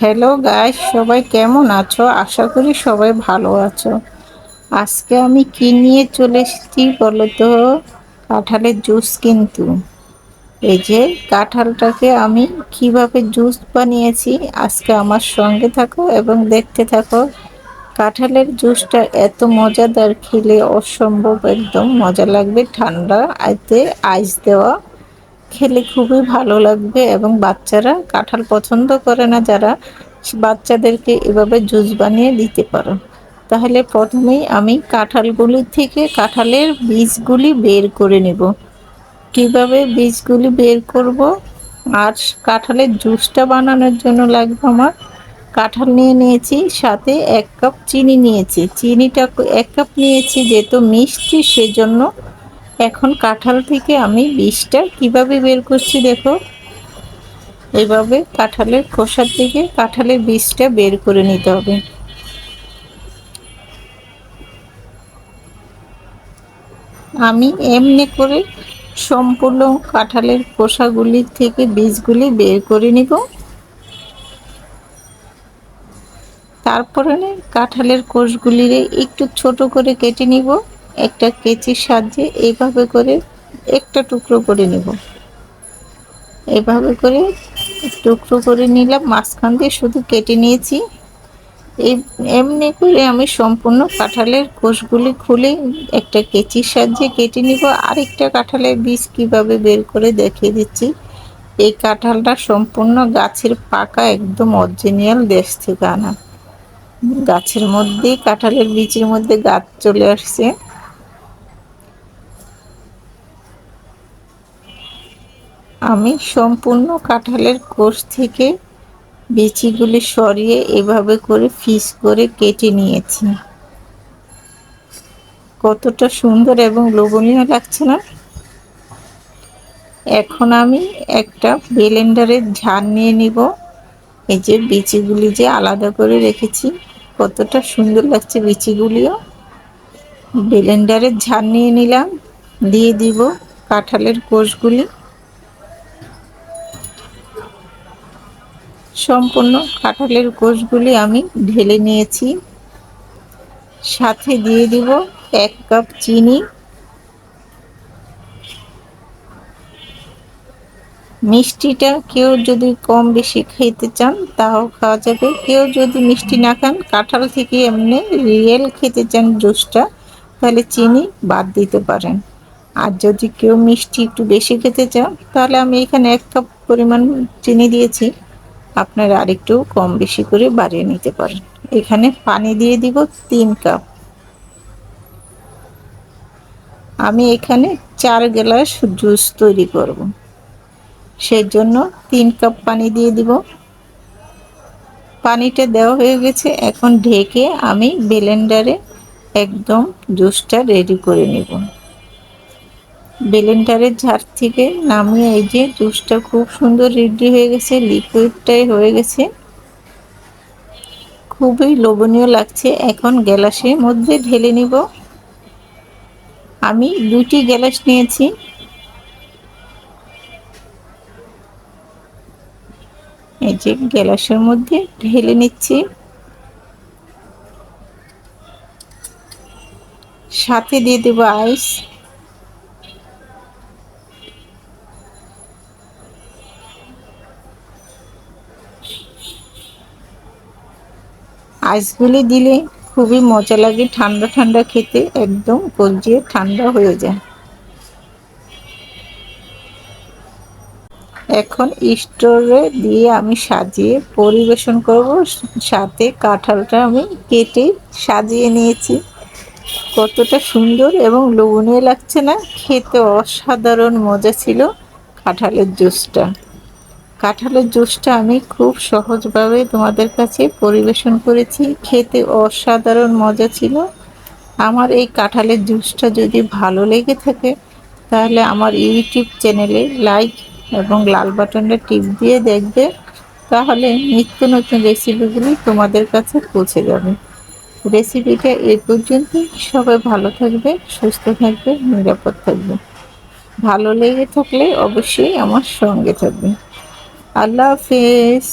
Hello guys সবাই কেমন আছো? আশা করি সবাই ভালো আছো। আজকে আমি কি নিয়ে চলে এসেছি বলো তো? কাঁঠালের জুস কিন্তু। এই যে কাঁঠালটাকে আমি কীভাবে জুস বানিয়েছি, আজকে আমার সঙ্গে থাকো এবং দেখতে থাকো। কাঁঠালের জুসটা এত মজাদার, খেলে অসম্ভব, একদম মজা লাগবে, ঠান্ডা আইতে আইস দেওয়া। খেলে খুবই ভালো লাগবে এবং বাচ্চারা কাঁঠাল পছন্দ করে না, যারা বাচ্চাদেরকে এভাবে জুস বানিয়ে দিতে পারো। তাহলে প্রথমেই আমি কাঁঠালগুলি থেকে কাঁঠালের বীজগুলি বের করে নেব। কীভাবে বীজগুলি বের করব? আর কাঁঠালের জুসটা বানানোর জন্য লাগবে আমার কাঁঠাল নিয়ে নিয়েছি, সাথে এক কাপ চিনি নিয়েছি। চিনিটা এক কাপ নিয়েছি, যেহেতু মিষ্টি, সেজন্য এখন কাঁঠাল থেকে আমি বীজটা কীভাবে বের করছি দেখো? এভাবে কাঁঠালের খোসার থেকে কাঁঠালের বীজটা বের করে নিতে হবে। আমি এমনি করে সম্পূর্ণ কাঁঠালের খোসাগুলি থেকে বীজগুলি বের করে নিব। তারপরে কাঁঠালের কোষগুলিরে একটু ছোট করে কেটে নিব। একটা কেচির সাহায্যে এইভাবে করে একটা টুকরো করে নেব। এভাবে করে টুকরো করে নিলাম, মাঝখান দিয়ে শুধু কেটে নিয়েছি। এই এমনি করে আমি সম্পূর্ণ কাঁঠালের কোষগুলি খুলে একটা কেচির সাহায্যে কেটে নিব। আরেকটা কাঁঠালের বীজ কীভাবে বের করে দেখিয়ে দিচ্ছি। এই কাঁঠালটা সম্পূর্ণ গাছের পাকা, একদম অরিজিনাল দেশ থেকে আনা গাছের মধ্যেই, কাঁঠালের বীজের মধ্যে গাছ চলে আসছে। আমি সম্পূর্ণ কাঁঠালের কোষ থেকে বিচিগুলি সরিয়ে এভাবে করে ফিস করে কেটে নিয়েছি। কতটা সুন্দর এবং লোভনীয় লাগছে না? এখন আমি একটা ব্লেন্ডারের ঝাড় নিয়ে নিব। এই যে বিচিগুলি যে আলাদা করে রেখেছি, কতটা সুন্দর লাগছে বিচিগুলিও। ব্লেন্ডারের ঝাড় নিয়ে নিলাম, দিয়ে দিব কাঁঠালের কোষগুলি। সম্পূর্ণ কাঁঠালের কোষগুলি আমি ঢেলে নিয়েছি। সাথে দিয়ে দিব এক কাপ চিনি। মিষ্টিটা কেউ যদি কম বেশি খেতে চান, তাও খাওয়া যাবে। কেউ যদি মিষ্টি না খান, কাঁঠাল থেকে এমনি রিয়েল খেতে চান জুসটা, তাহলে চিনি বাদ দিতে পারেন। আর যদি কেউ মিষ্টি একটু বেশি খেতে চান, তাহলে আমি এখানে এক কাপ পরিমাণ চিনি দিয়েছি। আপনারা আরেকটু কম বেশি করে বাড়িয়ে নিতে পারেন। এখানে পানি দিয়ে দিব তিন কাপ। আমি এখানে চার গ্লাস জুস তৈরি করব। সেই জন্য তিন কাপ পানি দিয়ে দিব। পানিটা দেওয়া হয়ে গেছে। এখন ঢেকে আমি ব্লেন্ডারে একদম জুসটা রেডি করে নেব। ব্লেন্ডারের ঝাড় থেকে নামিয়ে এই যে জুসটা খুব সুন্দর রেডি হয়ে গেছে লিকুইডটাই হয়ে গেছে। খুবই লোভনীয় লাগছে, এখন গ্যালাসের মধ্যে ঢেলে নিব। আমি দুটি গ্যালাস নিয়েছি। এই যে গ্যালাসের মধ্যে ঢেলে নিচ্ছি। সাথে দিয়ে দেবো আইস। আইসগুলি দিলে খুবই মজা লাগে, ঠান্ডা ঠান্ডা খেতে, একদম কলজিয়ে ঠান্ডা হয়ে যায়। এখন স্টোরে দিয়ে আমি সাজিয়ে পরিবেশন করব, সাথে কাঁঠালটা আমি কেটে সাজিয়ে নিয়েছি। কতটা সুন্দর এবং লোভনীয় লাগছে না, খেতে অসাধারণ মজা ছিল কাঁঠালের জুসটা। কাঁঠালের জুসটা আমি খুব সহজভাবে তোমাদের কাছে পরিবেশন করেছি। খেতে অসাধারণ মজা ছিল। আমার এই কাঁঠালের জুসটা যদি ভালো লেগে থাকে, তাহলে আমার ইউটিউব চ্যানেলে লাইক এবং লাল বাটনটা টিপ দিয়ে দেখবে। তাহলে নিত্য নতুন রেসিপিগুলি তোমাদের কাছে পৌঁছে যাবে। রেসিপিটা এ পর্যন্ত সবাই ভালো থাকবে, সুস্থ থাকবে, নিরাপদ থাকবে। ভালো লেগে থাকলে অবশ্যই আমার সঙ্গে থাকবে। আল্লাহ হাফেজ।